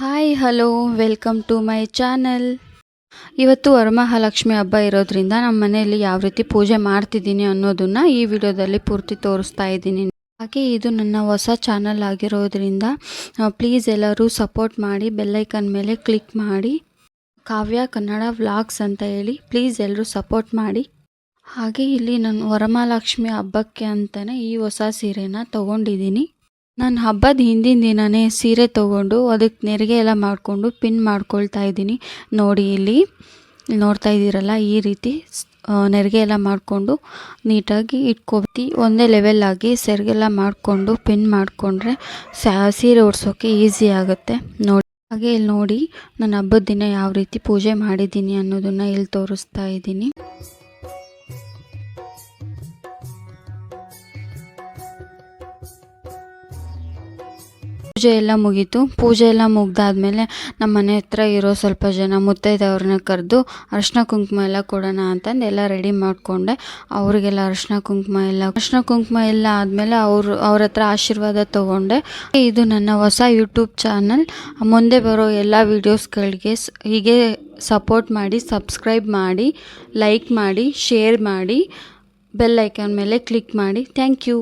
Hi hello welcome to my channel ಇವತ್ತು ವರಮಹಾಲಕ್ಷ್ಮಿ ಹಬ್ಬ ಇರೋದ್ರಿಂದ ನಮ್ಮ ಮನೆಯಲ್ಲಿ ಯಾವ ರೀತಿ ಪೂಜೆ ಮಾಡ್ತಿದ್ದೀನಿ ಅನ್ನೋದನ್ನ ಈ ವಿಡಿಯೋದಲ್ಲಿ ಪೂರ್ತಿ ತೋರಿಸ್ತಾ ಇದ್ದೀನಿ. ಹಾಗೆ ಇದು ನನ್ನ ಹೊಸ ಚಾನಲ್ ಆಗಿರೋದ್ರಿಂದ ಪ್ಲೀಸ್ ಎಲ್ಲರೂ ಸಪೋರ್ಟ್ ಮಾಡಿ ಬೆಲ್ಲೈಕನ್ ಮೇಲೆ ಕ್ಲಿಕ್ ಮಾಡಿ. ಕಾವ್ಯ ಕನ್ನಡ ವ್ಲಾಗ್ಸ್ ಅಂತ ಹೇಳಿ ಪ್ಲೀಸ್ ಎಲ್ಲರೂ ಸಪೋರ್ಟ್ ಮಾಡಿ. ಹಾಗೆ ಇಲ್ಲಿ ನಾನು ವರಮಹಾಲಕ್ಷ್ಮಿ ಹಬ್ಬಕ್ಕೆ ಅಂತಲೇ ಈ ಹೊಸ ಸೀರೆನ ತಗೊಂಡಿದ್ದೀನಿ. ನಾನು ಹಬ್ಬದ ಹಿಂದಿನ ದಿನವೇ ಸೀರೆ ತೊಗೊಂಡು ಅದಕ್ಕೆ ನೆರಿಗೆ ಎಲ್ಲ ಮಾಡಿಕೊಂಡು ಪಿನ್ ಮಾಡ್ಕೊಳ್ತಾ ಇದ್ದೀನಿ. ನೋಡಿ ಇಲ್ಲಿ ನೋಡ್ತಾ ಇದ್ದೀರಲ್ಲ ಈ ರೀತಿ ನೆರಿಗೆ ಎಲ್ಲ ಮಾಡಿಕೊಂಡು ನೀಟಾಗಿ ಇಟ್ಕೊಬಿಟ್ಟು ಒಂದೇ ಲೆವೆಲ್ ಆಗಿ ಸೆರಿಗೆಲ್ಲ ಮಾಡಿಕೊಂಡು ಪಿನ್ ಮಾಡಿಕೊಂಡ್ರೆ ಸೀರೆ ಉಡ್ಸೋಕ್ಕೆ ಈಸಿ ಆಗುತ್ತೆ. ನೋಡಿ, ಹಾಗೆ ಇಲ್ಲಿ ನೋಡಿ, ನಾನು ಹಬ್ಬದ ದಿನ ಯಾವ ರೀತಿ ಪೂಜೆ ಮಾಡಿದ್ದೀನಿ ಅನ್ನೋದನ್ನು ಇಲ್ಲಿ ತೋರಿಸ್ತಾ ಇದ್ದೀನಿ. ಪೂಜೆ ಎಲ್ಲ ಮುಗೀತು. ಪೂಜೆ ಎಲ್ಲ ಮುಗ್ದಾದ್ಮೇಲೆ ನಮ್ಮ ಮನೆ ಹತ್ರ ಇರೋ ಸ್ವಲ್ಪ ಜನ ಮುತ್ತೈದೆಯವ್ರನ್ನ ಕರೆದು ಅರ್ಶಿನ ಕುಂಕುಮ ಎಲ್ಲ ಕೊಡೋಣ ಅಂತಂದು ಎಲ್ಲ ರೆಡಿ ಮಾಡಿಕೊಂಡೆ. ಅವರಿಗೆಲ್ಲ ಅರ್ಶಿನ ಕುಂಕುಮ ಎಲ್ಲ ಅರ್ಶಿನ ಕುಂಕುಮ ಎಲ್ಲ ಆದಮೇಲೆ ಅವರು, ಅವ್ರ ಹತ್ರ ಆಶೀರ್ವಾದ ತೊಗೊಂಡೆ. ಇದು ನನ್ನ ಹೊಸ ಯೂಟ್ಯೂಬ್ ಚಾನಲ್ ಮುಂದೆ ಬರೋ ಎಲ್ಲ ವೀಡಿಯೋಸ್ಗಳಿಗೆ ಹೀಗೆ ಸಪೋರ್ಟ್ ಮಾಡಿ ಸಬ್ಸ್ಕ್ರೈಬ್ ಮಾಡಿ ಲೈಕ್ ಮಾಡಿ ಶೇರ್ ಮಾಡಿ ಬೆಲ್ ಐಕಾನ್ ಮೇಲೆ ಕ್ಲಿಕ್ ಮಾಡಿ. Thank you